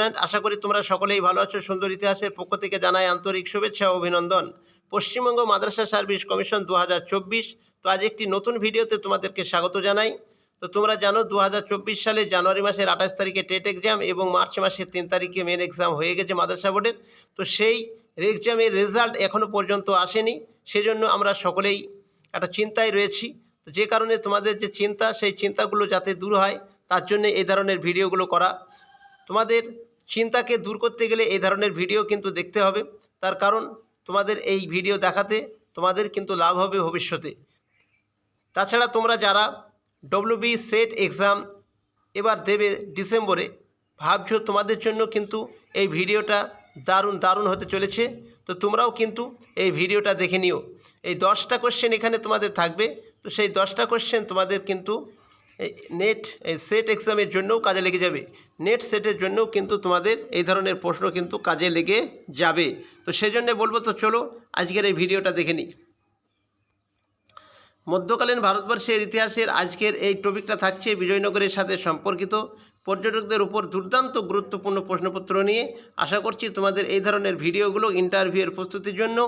Friend আশা করি তোমরা সকলেই ভালো আছো। সুন্দর ইতিহাসের পক্ষ থেকে জানাই আন্তরিক শুভেচ্ছা ও অভিনন্দন। পশ্চিমবঙ্গ মাদ্রাসা সার্ভিস কমিশন দু হাজার চব্বিশ। তো আজ একটি নতুন ভিডিওতে তোমাদেরকে স্বাগত জানাই। তো তোমরা জানো দু হাজার চব্বিশ সালে জানুয়ারি মাসের আঠাশ তারিখে টেট এক্সাম এবং মার্চ মাসের তিন তারিখে মেন এক্সাম হয়ে গেছে মাদ্রাসা বোর্ডের। তো সেই এক্সামের রেজাল্ট এখনও পর্যন্ত আসেনি। সেজন্য আমরা সকলেই একটা চিন্তায় রয়েছি। তো যে কারণে তোমাদের যে চিন্তা, সেই চিন্তাগুলো যাতে দূর হয়, তার জন্য এই ধরনের ভিডিওগুলো করা। তোমাদের চিন্তাকে দূর করতে গেলে এই ধরনের ভিডিও কিন্তু দেখতে হবে। তার কারণ তোমাদের এই ভিডিও দেখাতে তোমাদের কিন্তু লাভ হবে ভবিষ্যতে। তাছাড়া তোমরা যারা ডব্লিউবি সেট এক্সাম এবার দেবে ডিসেম্বরে, ভাবছ তোমাদের জন্য কিন্তু এই ভিডিওটা দারুণ দারুণ হতে চলেছে। তো তোমরাও কিন্তু এই ভিডিওটা দেখে নিও। এই দশটা কোশ্চেন এখানে তোমাদের থাকবে। তো সেই দশটা কোশ্চেন তোমাদের কিন্তু নেট সেট এক্সামের জন্যও কাজে লেগে যাবে। নেট সেটের জন্যও কিন্তু তোমাদের এই ধরনের প্রশ্ন কিন্তু কাজে লেগে যাবে। তো সেই জন্যে বলব, তো চলো আজকের এই ভিডিওটা দেখে নিই। মধ্যকালীন ভারতবর্ষের ইতিহাসের আজকের এই টপিকটা থাকছে বিজয়নগরের সাথে সম্পর্কিত। পর্যটকদের উপর দুর্দান্ত গুরুত্বপূর্ণ প্রশ্নপত্র নিয়ে আশা করছি তোমাদের এই ধরনের ভিডিওগুলো ইন্টারভিউয়ের প্রস্তুতির জন্য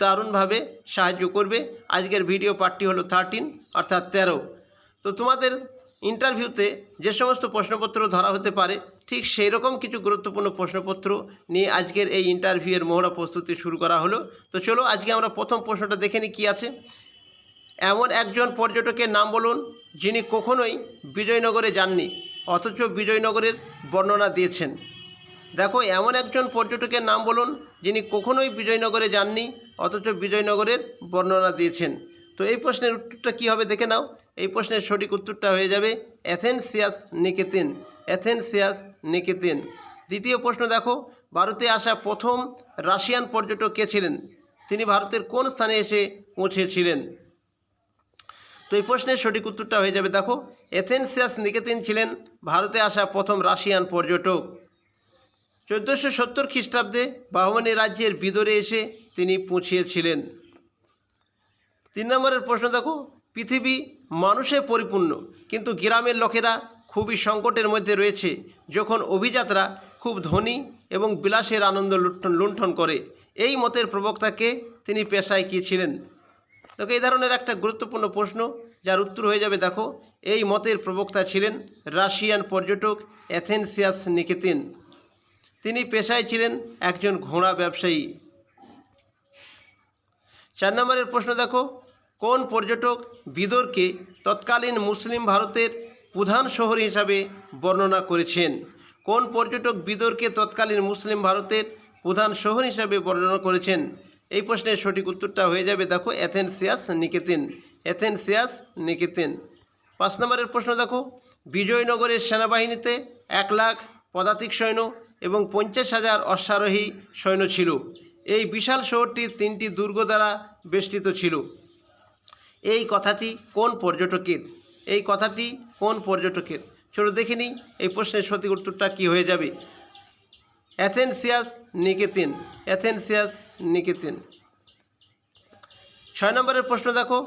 দারুণভাবে সাহায্য করবে। আজকের ভিডিও পার্টটি হলো থার্টিন অর্থাৎ তেরো। তো তোমাদের ইন্টারভিউতে যে সমস্ত প্রশ্নপত্র ধরা হতে পারে, ঠিক সেই রকম কিছু গুরুত্বপূর্ণ প্রশ্নপত্র নিয়ে আজকের এই ইন্টারভিউয়ের মহড়া প্রস্তুতি শুরু করা হলো। তো চলো, আজকে আমরা প্রথম প্রশ্নটা দেখে নিই কী আছে। এমন একজন পর্যটকের নাম বলুন, যিনি কখনোই বিজয়নগরে যাননি, অথচ বিজয়নগরের বর্ণনা দিয়েছেন। দেখো, এমন একজন পর্যটকের নাম বলুন, যিনি কখনোই বিজয়নগরে যাননি, অথচ বিজয়নগরের বর্ণনা দিয়েছেন। তো এই প্রশ্নের উত্তরটা কী হবে দেখে নাও। এই প্রশ্নের সঠিক উত্তরটা হয়ে যাবে অ্যাথেনসিয়াস নিকেতিন অ্যাথেনসিয়াস নিকেতিন দ্বিতীয় প্রশ্ন দেখো, ভারতে আসা প্রথম রাশিয়ান পর্যটক কে ছিলেন? তিনি ভারতের কোন স্থানে এসে পৌঁছেছিলেন? তো এই প্রশ্নের সঠিক উত্তরটা হয়ে যাবে দেখো এথেন্সিয়াস নিকেতিন ছিলেন ভারতে আসা প্রথম রাশিয়ান পর্যটক। চোদ্দোশো সত্তর খ্রিস্টাব্দে বাহমানি রাজ্যের বিদরে এসে তিনি পৌঁছিয়েছিলেন তিন নম্বরের প্রশ্ন দেখো, পৃথিবী মানুষে পরিপূর্ণ। কিন্তু গ্রামের লোকেরা খুবই সংকটের মধ্যে রয়েছে। যখন অভিযাত্রা খুব ধনী এবং বিলাসের আনন্দ লুণ্ঠন লুণ্ঠন করে, এই মতের প্রবক্তাকে তিনি পেশায় কী ছিলেন? দেখো এই ধরনের একটা গুরুত্বপূর্ণ প্রশ্ন, যার উত্তর হয়ে যাবে, দেখো, এই মতের প্রবক্তা ছিলেন রাশিয়ান পর্যটক অ্যাথেন্সিয়াস নিকেতিন। তিনি পেশায় ছিলেন একজন ঘোড়া ব্যবসায়ী। চার নম্বরের প্রশ্ন, দেখো কোন পর্যটক বিদরকে তৎকালীন মুসলিম ভারতের প্রধান শহর হিসাবে বর্ণনা করেছেন? কোন পর্যটক বিদরকে তৎকালীন মুসলিম ভারতের প্রধান শহর হিসাবে বর্ণনা করেছেন? এই প্রশ্নের সঠিক উত্তরটা হয়ে যাবে দেখো অ্যাথেন্সিয়াস নিকেতিন অ্যাথেন্সিয়াস নিকেতিন। পাঁচ নম্বরের প্রশ্ন দেখো, বিজয়নগরের সেনাবাহিনীতে এক লাখ পদাতিক সৈন্য এবং পঞ্চাশ হাজার অশ্বারোহী সৈন্য ছিল। এই বিশাল শহরটি তিনটি দুর্গ দ্বারা বেষ্টিত ছিল। এই কথাটি কোন পর্যটকের? এই কথাটি কোন পর্যটকের? চলো দেখে নিই এই প্রশ্নের সঠিক উত্তরটা কী হয়ে যাবে। অ্যাথেন্সিয়াস নিকেতিন অ্যাথেন্সিয়াস নিকেতিন। ছয় নম্বরের প্রশ্ন দেখো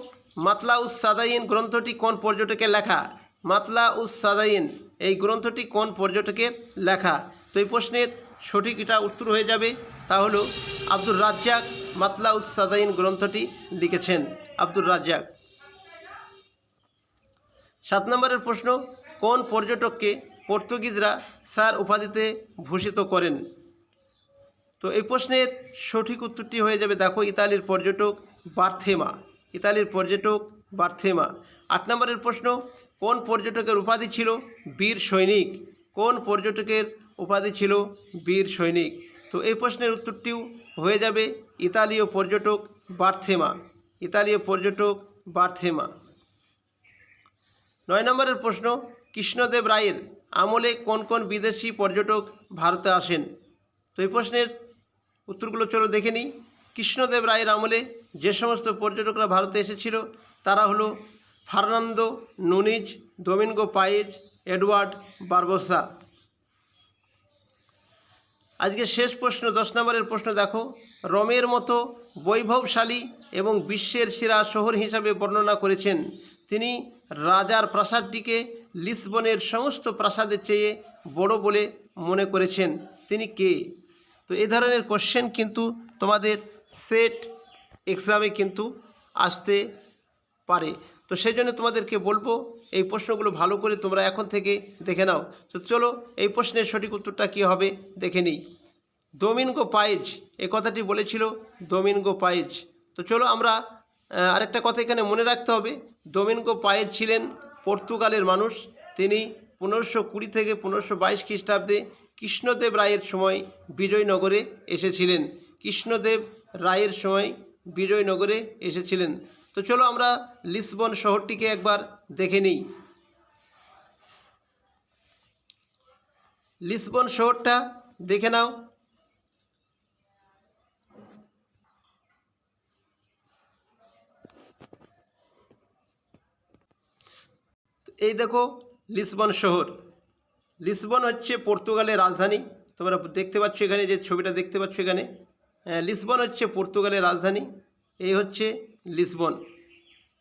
মাতলা উস সাদাইন গ্রন্থটি কোন পর্যটকের লেখা? মাতলা উস সাদাইন এই গ্রন্থটি কোন পর্যটকের লেখা? তো এই প্রশ্নের সঠিক এটা উত্তর হয়ে যাবে, তা হলো আব্দুর রাজ্জাক মাতলা উস সাদাইন গ্রন্থটি লিখেছেন। আব্দুর রাজ্জাক। সাত নম্বরের প্রশ্ন, কোন পর্যটককে পর্তুগিজরা স্যার উপাধিতে ভূষিত করেন? তো এই প্রশ্নের সঠিক উত্তরটি হয়ে যাবে, দেখো, ইতালির পর্যটক বার্থেমা। ইতালির পর্যটক বার্থেমা। আট নম্বরের প্রশ্ন, কোন পর্যটকের উপাধি ছিল বীর সৈনিক? কোন পর্যটকের উপাধি ছিল বীর সৈনিক? তো এই প্রশ্নের উত্তরটিও হয়ে যাবে, ইতালীয় পর্যটক বার্থেমা। ইতালীয় পর্যটক বার্থেমা। নয় নম্বরের প্রশ্ন, কৃষ্ণদেব রায়ের আমলে কোন কোন বিদেশি পর্যটক ভারতে আসেন? তো এই প্রশ্নের উত্তরগুলো চলো দেখে নিই। কৃষ্ণদেব রায়ের আমলে যে সমস্ত পর্যটকরা ভারতে এসেছিল, তারা হলো Fernando Nuniz Domingo Paes, Edward Barbosa. আজকে শেষ প্রশ্ন, দশ নম্বরের প্রশ্ন দেখো। রমের মতো বৈভবশালী এবং বিশ্বের সেরা শহর হিসাবে বর্ণনা করেছেন। তিনি রাজার প্রাসাদটিকে লিসবনের সমস্ত প্রাসাদের চেয়ে বড় বলে মনে করেছেন। তিনি কে? তো এ ধরনের কোশ্চেন কিন্তু তোমাদের সেট এক্সামে কিন্তু আসতে পারে। তো সেই জন্য তোমাদেরকে বলব এই প্রশ্নগুলো ভালো করে তোমরা এখন থেকে দেখে নাও। তো চলো এই প্রশ্নের সঠিক উত্তরটা কী হবে দেখে নিই। দোমিনগো পায়েজ এই কথাটি বলেছিল দোমিনগো পায়েজ। তো চলো আমরা আরেকটা কথা এখানে মনে রাখতে হবে। দোমিনগো পায়েজ ছিলেন পর্তুগালের মানুষ। তিনি পনেরোশো কুড়ি থেকে পনেরোশো বাইশ খ্রিস্টাব্দে কৃষ্ণদেব রায়ের সময় বিজয়নগরে এসেছিলেন। কৃষ্ণদেব রায়ের সময় বিজয়নগরে এসেছিলেন। তো চলো আমরা লিসবন শহরটিকে একবার দেখে নিই। লিসবন শহরটা দেখে নাও। এই দেখো লিসবন শহর। লিসবন হচ্ছে পর্তুগালের রাজধানী। তোমরা দেখতে পাচ্ছ এখানে যে ছবিটা দেখতে পাচ্ছ এখানে। লিসবন হচ্ছে পর্তুগালের রাজধানী, এই হচ্ছে লিসবন।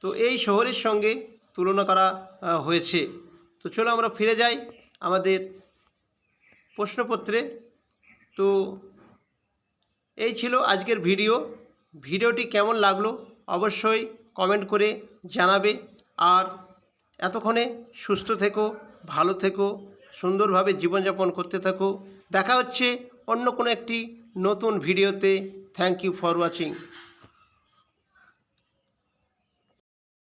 তো এই শহরের সঙ্গে তুলনা করা হয়েছে। তো চলো আমরা ফিরে যাই আমাদের প্রশ্নপত্রে। তো এই ছিল আজকের ভিডিও। ভিডিওটি কেমন লাগল অবশ্যই কমেন্ট করে জানাবে। আর এতক্ষণে সুস্থ থেকো, ভালো থেকো, সুন্দরভাবে জীবনযাপন করতে থাকো। দেখা হচ্ছে অন্য কোনো একটি নতুন ভিডিওতে থ্যাংক ইউ ফর ওয়াচিং